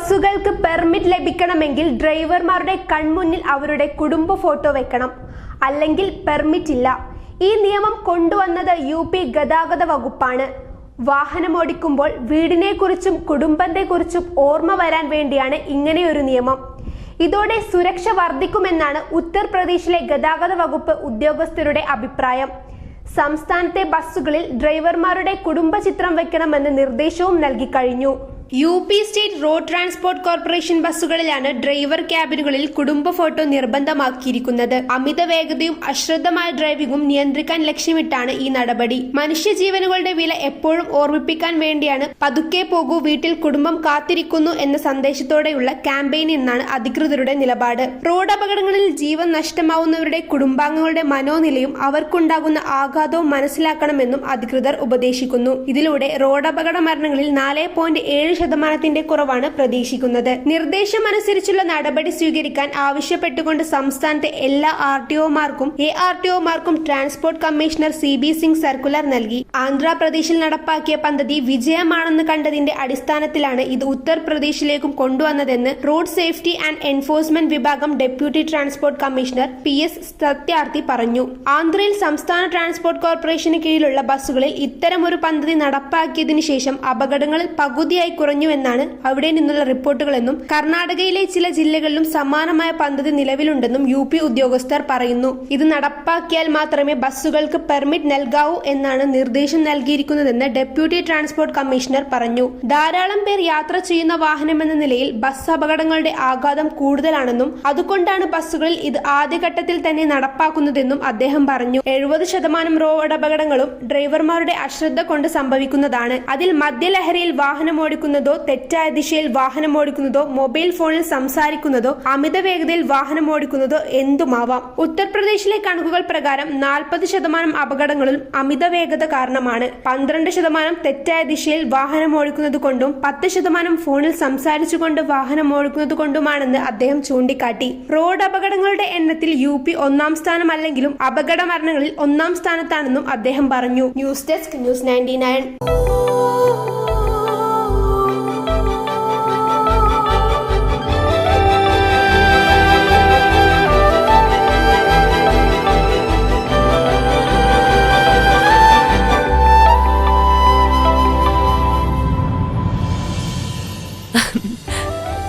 ബസ്സുകൾക്ക് permit ലഭിക്കണമെങ്കിൽ ഡ്രൈവർമാരുടെ കൺമുന്നിൽ അവരുടെ കുടുംബ ഫോട്ടോ വെക്കണം. അല്ലെങ്കിൽ പെർമിറ്റ് ഇല്ല ഈ നിയമം കൊണ്ടുവന്നത് യു പി ഗതാഗത വകുപ്പാണ്. വാഹനമോടിക്കുമ്പോൾ വീടിനെക്കുറിച്ചും കുടുംബത്തെക്കുറിച്ചും ഓർമ്മ വരാൻ വേണ്ടിയാണ് ഇങ്ങനെയൊരു നിയമം. ഇതോടെ സുരക്ഷ വർദ്ധിക്കുമെന്നാണ് ഉത്തർപ്രദേശിലെ ഗതാഗത വകുപ്പ് ഉദ്യോഗസ്ഥരുടെ അഭിപ്രായം. സംസ്ഥാനത്തെ ബസ്സുകളിൽ ഡ്രൈവർമാരുടെ കുടുംബ ചിത്രം വെക്കണമെന്ന് നിർദ്ദേശവും നൽകി കഴിഞ്ഞു. U P state road transport corporation ബസ്സുകളിലാണ് driver ക്യാബിനുകളിൽ കുടുംബ ഫോട്ടോ നിർബന്ധമാക്കിയിരിക്കുന്നത്. അമിത വേഗതയും അശ്രദ്ധമായ ഡ്രൈവിംഗും നിയന്ത്രിക്കാൻ ലക്ഷ്യമിട്ടാണ് ഈ നടപടി. മനുഷ്യജീവനുകളുടെ വില എപ്പോഴും ഓർമ്മിപ്പിക്കാൻ വേണ്ടിയാണ് പതുക്കെ പോകൂ വീട്ടിൽ കുടുംബം കാത്തിരിക്കുന്നു എന്ന സന്ദേശത്തോടെയുള്ള ക്യാമ്പയിൻ എന്നാണ് അധികൃതരുടെ നിലപാട്. റോഡ് അപകടങ്ങളിൽ ജീവൻ നഷ്ടമാവുന്നവരുടെ കുടുംബാംഗങ്ങളുടെ മനോനിലയും അവർക്കുണ്ടാകുന്ന ആഘാതവും മനസ്സിലാക്കണമെന്നും അധികൃതർ ഉപദേശിക്കുന്നു. ഇതിലൂടെ റോഡ് അപകട മരണങ്ങളിൽ നാല് പോയിന്റ് ഏഴ് ശതമാനത്തിന്റെ കുറവാണ് പ്രതീക്ഷിക്കുന്നത്. നിർദ്ദേശമനുസരിച്ചുള്ള നടപടി സ്വീകരിക്കാൻ ആവശ്യപ്പെട്ടുകൊണ്ട് സംസ്ഥാനത്തെ എല്ലാ ആർ ടി ഒമാർക്കും A R T ഒമാർക്കും transport commissioner C B Singh circular നൽകി. ആന്ധ്രാപ്രദേശിൽ നടപ്പാക്കിയ പദ്ധതി വിജയമാണെന്ന് കണ്ടതിന്റെ അടിസ്ഥാനത്തിലാണ് ഇത് ഉത്തർപ്രദേശിലേക്കും കൊണ്ടുവന്നതെന്ന് റോഡ് സേഫ്റ്റി ആൻഡ് എൻഫോഴ്സ്മെന്റ് വിഭാഗം deputy transport commissioner P S Satyarthi പറഞ്ഞു. ആന്ധ്രയിൽ സംസ്ഥാന ട്രാൻസ്പോർട്ട് കോർപ്പറേഷന് കീഴിലുള്ള ബസ്സുകളിൽ ഇത്തരമൊരു പദ്ധതി നടപ്പാക്കിയതിനു ശേഷം അപകടങ്ങളിൽ പകുതിയായി കുറഞ്ഞുവെന്നാണ് അവിടെ നിന്നുള്ള റിപ്പോർട്ടുകളെന്നും കർണാടകയിലെ ചില ജില്ലകളിലും സമാനമായ പദ്ധതി നിലവിലുണ്ടെന്നും യു പി ഉദ്യോഗസ്ഥർ പറയുന്നു. ഇത് നടപ്പാക്കിയാൽ മാത്രമേ ബസ്സുകൾക്ക് പെർമിറ്റ് നൽകാവൂ എന്നാണ് നിർദ്ദേശം നൽകിയിരിക്കുന്നതെന്ന് ഡെപ്യൂട്ടി ട്രാൻസ്പോർട്ട് കമ്മീഷണർ പറഞ്ഞു. ധാരാളം പേർ യാത്ര ചെയ്യുന്ന വാഹനമെന്ന നിലയിൽ ബസ് അപകടങ്ങളുടെ ആഘാതം കൂടുതലാണെന്നും അതുകൊണ്ടാണ് ബസ്സുകളിൽ ഇത് ആദ്യഘട്ടത്തിൽ തന്നെ നടപ്പാക്കുന്നതെന്നും അദ്ദേഹം പറഞ്ഞു. എഴുപത് ശതമാനം റോഡ് അപകടങ്ങളും ഡ്രൈവർമാരുടെ അശ്രദ്ധ കൊണ്ട് സംഭവിക്കുന്നതാണ്. അതിൽ മദ്യലഹരിയിൽ വാഹനം ഓടിക്കുന്നതോ തെറ്റായ ദിശയിൽ വാഹനം ഓടിക്കുന്നതോ മൊബൈൽ ഫോണിൽ സംസാരിക്കുന്നതോ അമിത വേഗതയിൽ വാഹനം ഓടിക്കുന്നതോ എന്തുമാവാം? ഉത്തർപ്രദേശിലെ കണക്കുകൾ പ്രകാരം നാൽപ്പത് ശതമാനം അപകടങ്ങളും അമിത വേഗത കാരണമാണ്. പന്ത്രണ്ട് ശതമാനം തെറ്റായ ദിശയിൽ വാഹനം ഓടിക്കുന്നത് കൊണ്ടും പത്ത് ശതമാനം ഫോണിൽ സംസാരിച്ചുകൊണ്ട് വാഹനം ഓടിക്കുന്നത് കൊണ്ടുമാണെന്ന് അദ്ദേഹം ചൂണ്ടിക്കാട്ടി. റോഡ് അപകടങ്ങളുടെ എണ്ണത്തിൽ യു പി ഒന്നാം സ്ഥാനമല്ലെങ്കിലും അപകട മരണങ്ങളിൽ ഒന്നാം സ്ഥാനത്താണെന്നും അദ്ദേഹം പറഞ്ഞു. News desk news ninety